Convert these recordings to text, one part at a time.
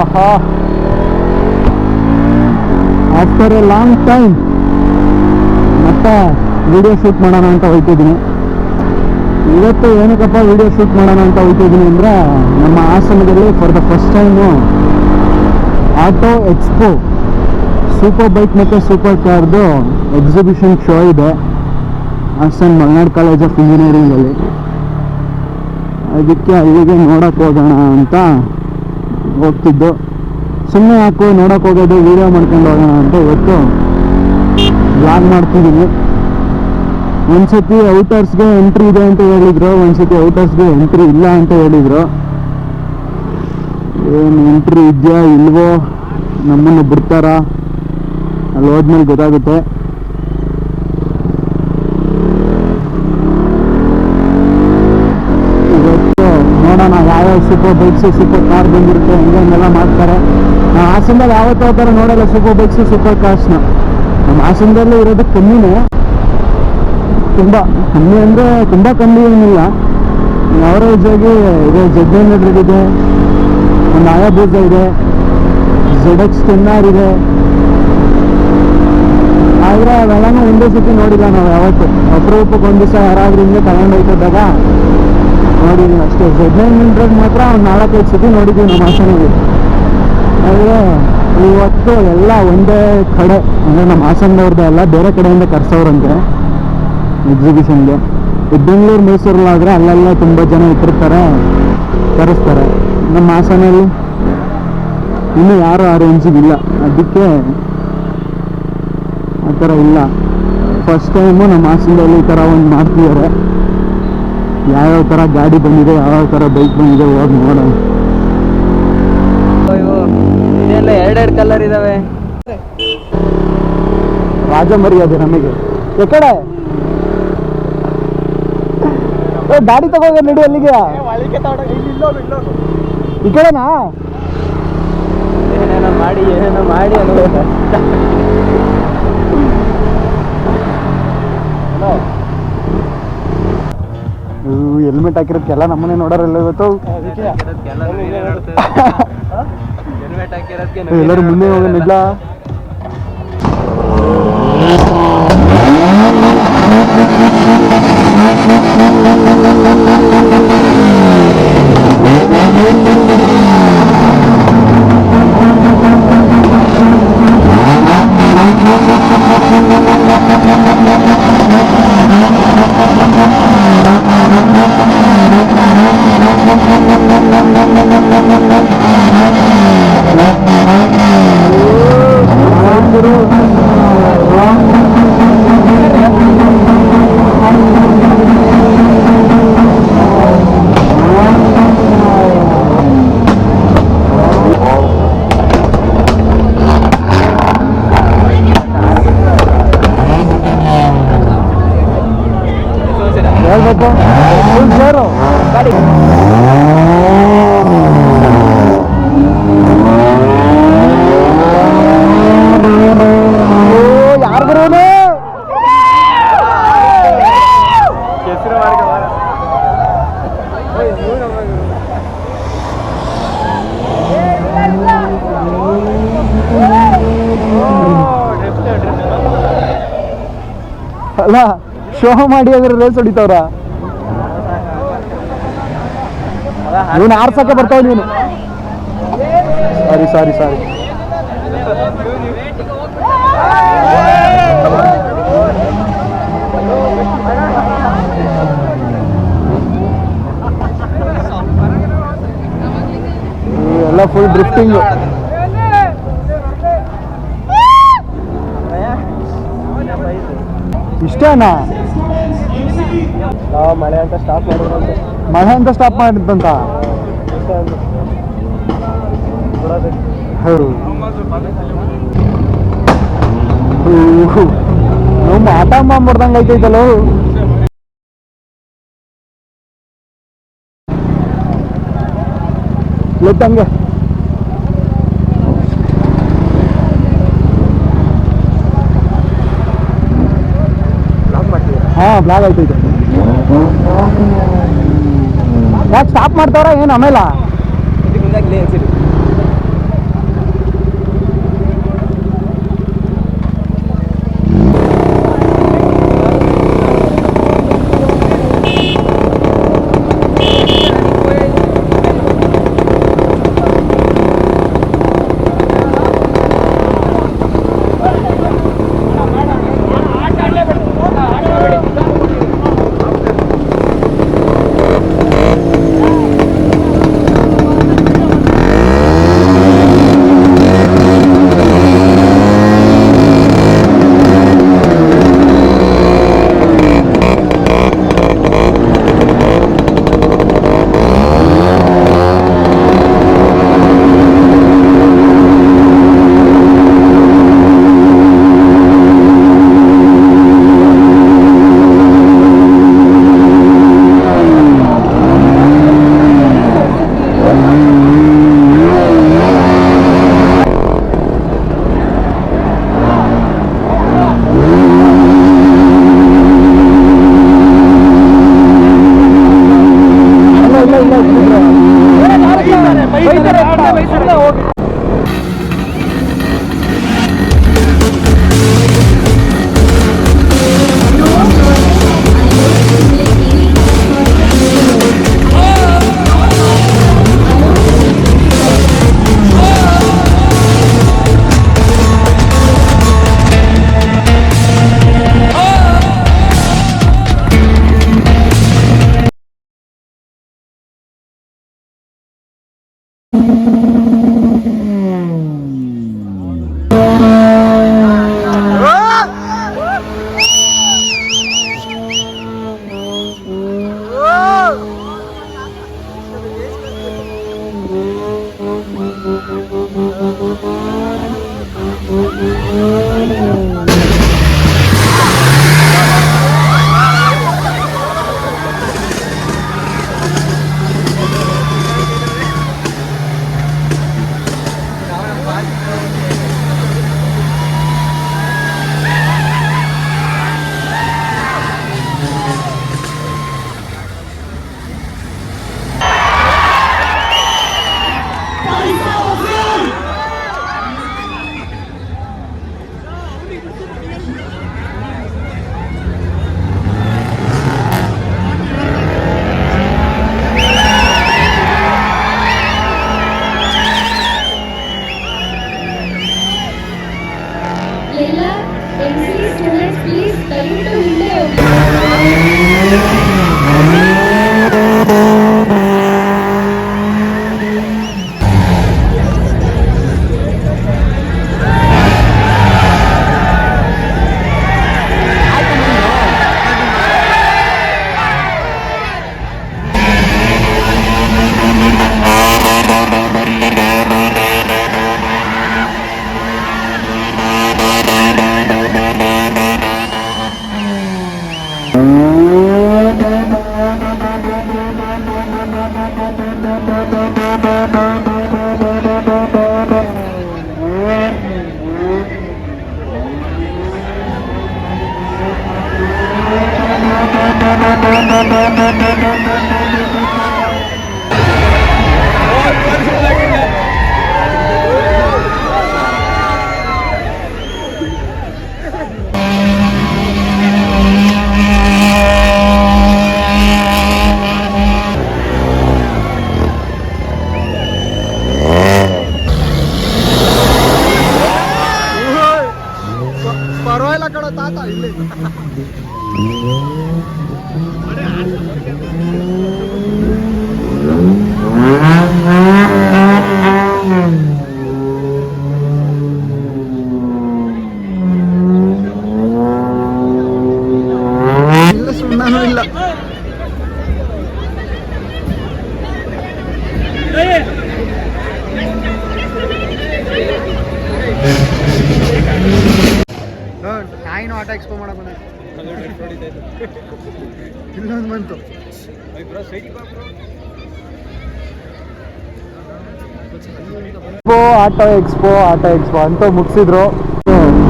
ಆಹಾ. After a long time ಮತ್ತೆ video shoot ಮಾಡೋಣ ಅಂತ ಹೋಗ್ತಿದ್ದೀನಿ. ಇವತ್ತು ಏನಕ್ಕಪ್ಪ ವಿಡಿಯೋ ಶೂಟ್ ಮಾಡೋಣ ಅಂತ ಹೋಗ್ತಿದ್ದೀನಿ ಅಂದರೆ ನಮ್ಮ ಆಸನದಲ್ಲಿ for the first time auto expo super bike ಮತ್ತು ಸೂಪರ್ ಕಾರ್ದು ಎಕ್ಸಿಬಿಷನ್ ಶೋ ಇದೆ. ಹಾಸನ್ ಮಲ್ನಾಡ್ ಕಾಲೇಜ್ ಆಫ್ ಇಂಜಿನಿಯರಿಂಗಲ್ಲಿ ಅದಕ್ಕೆ ಅಲ್ಲಿಗೆ ನೋಡೋಕ್ಕೆ ಹೋಗೋಣ ಅಂತ ಹೋಗ್ತಿದ್ದು. ಸುಮ್ಮನೆ ಯಾಕೋ ನೋಡೋಕೆ ಹೋಗೋದು ವೀಡಿಯೋ ಮಾಡ್ಕೊಂಡು ಹೋಗೋಣ ಅಂತ ಇವತ್ತು ಬ್ಲಾಗ್ ಮಾಡ್ತಿದ್ದೀನಿ ಒಂದ್ಸತಿ ಔಟರ್ಸ್ಗೆ ಎಂಟ್ರಿ ಇದೆ ಅಂತ ಹೇಳಿದ್ರು, ಒಂದ್ಸತಿ ಔಟರ್ಸ್ಗೆ ಎಂಟ್ರಿ ಇಲ್ಲ ಅಂತ ಹೇಳಿದ್ರು. ಏನು ಎಂಟ್ರಿ ಇದೆಯಾ, ಇಲ್ವೋ, ನಮ್ಮನ್ನು ಬಿಡ್ತಾರಾ? ಅಲ್ಲಿ ಹೋದ್ಮೇಲೆ ಗೊತ್ತಾಗುತ್ತೆ. ಇವತ್ತು ಯಾವ ಸಿಕ್ಕೋ ಬೈಕ್ಸು ಸಿಕ್ಕೋ ಕಾರ್ ಬಂದಿರುತ್ತೆ, ಹಂಗೆ ಹಂಗೆಲ್ಲ ಮಾಡ್ತಾರೆ. ನಾವು ಹಾಸನದಲ್ಲಿ ಯಾವತ್ತೂ ಥರ ನೋಡಲ್ಲ ಸಿಗೋ ಬೈಕ್ಸು ಸಿಕ್ಕೋ ಕಾರ್ಸ್ನ ನಮ್ಮ ಹಾಸನದಲ್ಲೇ ಇರೋದು ಕಮ್ಮಿನೇ. ತುಂಬ ಕಮ್ಮಿ ಅಂದರೆ ತುಂಬ ಕಮ್ಮಿ ಏನಿಲ್ಲ. ಅವರೇಜ್ ಆಗಿ ಇದೆ ಹಂಡ್ರೆಡ್ ಇದೆ, ಒಂದು ಆಯಾಬೂಸ ಇದೆ ಜೆಡ್ ಎಕ್ಸ್ ಟೆನ್ ಆರ್ ಇದೆ. ಆದರೆ ಅವೆಲ್ಲನೂ ಒಂದೇ ಸತಿ ನೋಡಿಲ್ಲ ನಾವು ಯಾವತ್ತು. ಅಪರೂಪಕ್ಕೆ ಒಂದು ದಿವಸ ಯಾರಾದ್ರೂ ತಗೊಂಡೋಗ್ತಿದ್ದಾಗ ನೋಡಿದ್ದೀನಿ ಅಷ್ಟೇ. ಝೆಡ್ ನೈನ್ ಹಂಡ್ರೆಡ್ ಮಾತ್ರ ಒಂದು ನಾಲ್ಕೈದು ಸತಿ ನೋಡಿದ್ದೀವಿ ನಮ್ಮ ಹಾಸನಲ್ಲಿ. ಆದರೆ ಇವತ್ತು ಎಲ್ಲ ಒಂದೇ ಕಡೆ, ಅಂದರೆ ನಮ್ಮ ಹಾಸನದವ್ರದ್ದು ಎಲ್ಲ ಬೇರೆ ಕಡೆಯಿಂದ ಕರ್ಸೋರಂತೆ ಎಕ್ಸಿಬಿಷನ್ಗೆ ಬೆಂಗಳೂರು ಮೈಸೂರಲ್ಲಾದರೆ ಅಲ್ಲೆಲ್ಲ ತುಂಬ ಜನ ಇಟ್ಟಿರ್ತಾರೆ, ಕರೆಸ್ತಾರೆ. ನಮ್ಮ ಹಾಸನಲ್ಲಿ ಇನ್ನೂ ಯಾರು ಆ ರೇಂಜಿಗಿಲ್ಲ ಅದಕ್ಕೆ ಆ ಥರ ಇಲ್ಲ. ಫಸ್ಟ್ ಟೈಮು ನಮ್ಮ ಹಾಸನದಲ್ಲಿ ಈ ಥರ ಒಂದು ಮಾಡ್ತಿದ್ದಾರೆ. ಯಾವ್ಯಾವ ಥರ ಗಾಡಿ ಬಂದಿದೆ ಯಾವ್ಯಾವ ಥರ ಬೈಕ್ ಬಂದಿದೆ ಹೋಗಿ ನೋಡೋಣ. ಇದೆಲ್ಲ ಎರಡೆರಡು ಕಲರ್ ಇದಾವೆ. ರಾಜ ಮರ್ಯಾದೆ ನಮಗೆ. ಎಕಡೆ ಓ ಗಾಡಿ ತಗೋಗ ನಡಿ ಅಲ್ಲಿಗೆ. ಈ ಕಡೆನಾ? ಏನೇನೋ ಮಾಡಿ ಏನೇನೋ ಮಾಡಿ ಅನ್ಬೇಕು. ಹೆಲ್ಮೆಟ್ ಹಾಕಿರೋದಕ್ಕೆಲ್ಲ ನಮ್ಮನೆ ನೋಡೋರಲ್ಲ ಇವತ್ತು. ಎಲ್ಲರೂ ಮುಂದೆ ಹೋಗಿಲ್ಲ ಎಲ್ಲರೂ ಮುಂದೆ ಶೋ ಮಾಡಿ ಅದ್ರ ರೇಸ್ ಹೊಡಿತವ್ರ? ಇವನು ಆರ್ಸಕ್ಕೆ ಬರ್ತಾವ ನೀನು. ಸಾರಿ ಸಾರಿ ಸಾರಿ ಎಲ್ಲ ಫುಲ್ ಡ್ರಿಫ್ಟಿಂಗ್ ಇಷ್ಟೇನಾ? ನಾವು ಮಳೆ ಅಂತ ಸ್ಟಾಪ್ ಮಾಡಿದ್ರಂತೆ ಮಳೆ ಅಂತ ಸ್ಟಾಪ್ ಮಾಡಿದ್ದಂತ? ಹೌದು. ನಾವು ಮಾಟ ಮಾಡ್ದಂಗೆ ಐತೈತಲ್ಲ ಲೆಟ್ ಹಾ ಬ್ಲಾಗ್ ಆಯ್ತೈತೆ ಯಾಕೆ ಸ್ಟಾಪ್ ಮಾಡ್ತಾವ್ರ? ಏನು ಆಮೇಲೆ Mm-hmm. ಎಲ್ಲ M C expo auto expo auto expo ಅಂತ ಮುಗಿಸಿದ್ರು.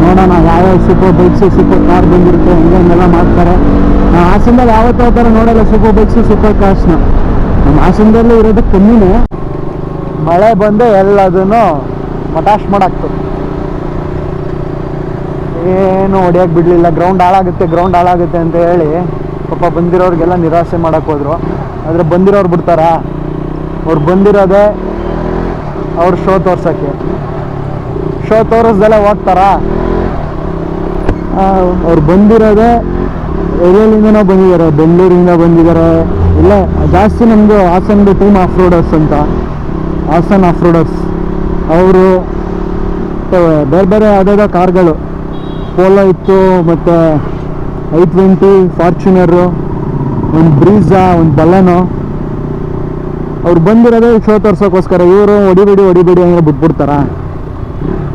ನೋಡೋಣ ಯಾವ್ಯಾವ ಸೂಪರ್ ಬೈಕ್ಸ್ ಸೂಪರ್ ಕಾರ್ ಬಂದಿರುತ್ತೆ ಹಂಗೆ ಹಂಗೆಲ್ಲ ಮಾಡ್ತಾರೆ. ನಾವು ಹಾಸನದಲ್ಲಿ ಯಾವತ್ತೂ ಆ ಥರ ನೋಡಲ್ಲ ಸೂಪರ್ ಬೈಕ್ಸು ಸಿಕ್ಕೋ ಕಾರ್ಸ್ನ ನಮ್ಮ ಹಾಸನದಲ್ಲಿ ಇರೋದು ಕಮ್ಮಿನೇ. ಮಳೆ ಬಂದು ಎಲ್ಲದನ್ನು ಮಟಾಶ್ ಮಾಡಾಕ್ತು ಏನು ಹೊಡಿಯಕ್ಕೆ ಬಿಡಲಿಲ್ಲ. ಗ್ರೌಂಡ್ ಹಾಳಾಗುತ್ತೆ ಗ್ರೌಂಡ್ ಹಾಳಾಗುತ್ತೆ ಅಂತ ಹೇಳಿ ಪಾಪ ಬಂದಿರೋರಿಗೆಲ್ಲ ನಿರಾಸೆ ಮಾಡಕ್ಕೆ ಹೋದ್ರು. ಆದರೆ ಬಂದಿರೋರು ಬಿಡ್ತಾರಾ? ಅವ್ರು ಬಂದಿರೋದೇ ಅವ್ರ ಶೋ ತೋರ್ಸೋಕ್ಕೆ. ಶೋ ತೋರಿಸ್ದೆಲ್ಲ ಹೋಗ್ತಾರಾ? ಅವ್ರು ಬಂದಿರೋದೇ ಎಲ್ಲೆಲ್ಲಿಂದನೋ ಬಂದಿದ್ದಾರೆ? ಬೆಂಗಳೂರಿಂದ ಬಂದಿದ್ದಾರೆ. ಇಲ್ಲ, ಜಾಸ್ತಿ ನಮ್ಮದು ಹಾಸನ್ದು ಟೀಮ್ ಆಫ್ ರೋಡರ್ಸ್ ಅಂತ. ಹಾಸನ್ ಆಫ್ ರೋಡರ್ಸ್ ಅವರು ಬೇರೆ ಬೇರೆ ಯಾವುದಾದ್ರು ಕಾರ್ಗಳು. ಪೋಲೋ ಇತ್ತು, ಮತ್ತು ಐ ಟ್ವೆಂಟಿ ಫಾರ್ಚುನರು, ಒಂದು ಬ್ರೀಝಾ ಒಂದು ಬಲನೋ, ಅವ್ರು ಬಂದಿರೋದೇ ಶೋ ತೋರ್ಸೋಕ್ಕೋಸ್ಕರ. ಇವರು ಹೊಡಿಬೇಡಿ ಹೊಡಿಬೇಡಿ ಹಂಗೆ ಬಿಟ್ಬಿಡ್ತಾರ.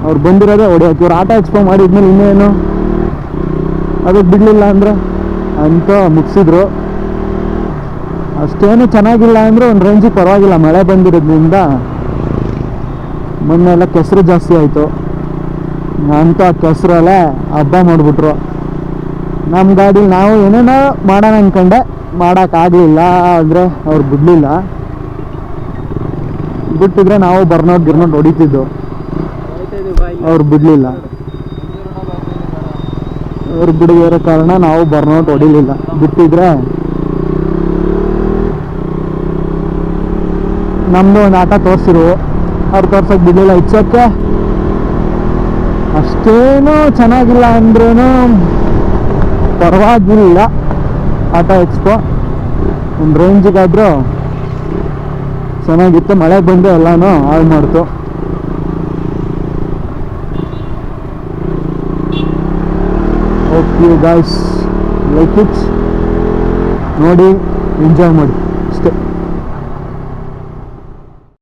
ಅವ್ರು ಬಂದಿರೋದೇ ಹೊಡಿಯೋಕೆ ಇವ್ರು ಆಟ ಎಕ್ಸ್ಪೋ ಮಾಡಿದ್ಮೇಲೆ ಇನ್ನೇನು? ಅದಕ್ಕೆ ಬಿಡಲಿಲ್ಲ ಅಂದರೆ? ಅಂತ ಮುಗಿಸಿದ್ರು. ಅಷ್ಟೇನು ಚೆನ್ನಾಗಿಲ್ಲ ಅಂದರೆ ಒಂದು ರೇಂಜಿಗೆ ಪರವಾಗಿಲ್ಲ. ಮಳೆ ಬಂದಿರೋದ್ರಿಂದ ಮೊನ್ನೆ ಎಲ್ಲ ಕೆಸರು ಜಾಸ್ತಿ ಆಯಿತು. ಅಂತ ಕೆಸರಲ್ಲೇ ಹಬ್ಬ ಮಾಡಿಬಿಟ್ರು. ನಮ್ಮ ಗಾಡಿ ನಾವು ಏನೇನೋ ಮಾಡೋಣ ಅನ್ಕೊಂಡೆ ಮಾಡೋಕ್ಕಾಗಲಿಲ್ಲ ಅಂದರೆ ಅವ್ರು ಬಿಡಲಿಲ್ಲ. ಬಿಟ್ಟಿದ್ರೆ ನಾವು ಬರ್ನೋಟ್ ಗಿರ್ನೋಟ್ ಹೊಡಿತಿದ್ದು. ಅವ್ರು ಬಿಡಲಿಲ್ಲ. ಅವ್ರು ಬಿಡದಿರೋ ಕಾರಣ ನಾವು ಬರ್ನೋಟ್ ಹೊಡಿಲಿಲ್ಲ. ಬಿಟ್ಟಿದ್ರೆ ನಮ್ಮದು ಒಂದು ಆಟ ತೋರಿಸಿರು. ಅವ್ರು ತೋರ್ಸೋಕೆ ಬಿಡಲಿಲ್ಲ. ಇಚ್ಛಕ್ಕೆ ಅಷ್ಟೇನು ಚೆನ್ನಾಗಿಲ್ಲ ಅಂದ್ರೂ ಪರವಾಗಿಲ್ಲ. ಆಟೋ ಎಕ್ಸ್ಪೋ ಒಂದು ರೇಂಜಿಗಾದರೂ ಚೆನ್ನಾಗಿತ್ತು. ಮಳೆ ಬಂದು ಎಲ್ಲನೂ ಹಾಳು ಮಾಡ್ತು. ಓಕೆ ಗಾಯ್ಸ್ ಲೈಕ್ ಇಟ್ಸ್ ನೋಡಿ ಎಂಜಾಯ್ ಮಾಡಿ. ಅಷ್ಟೇ.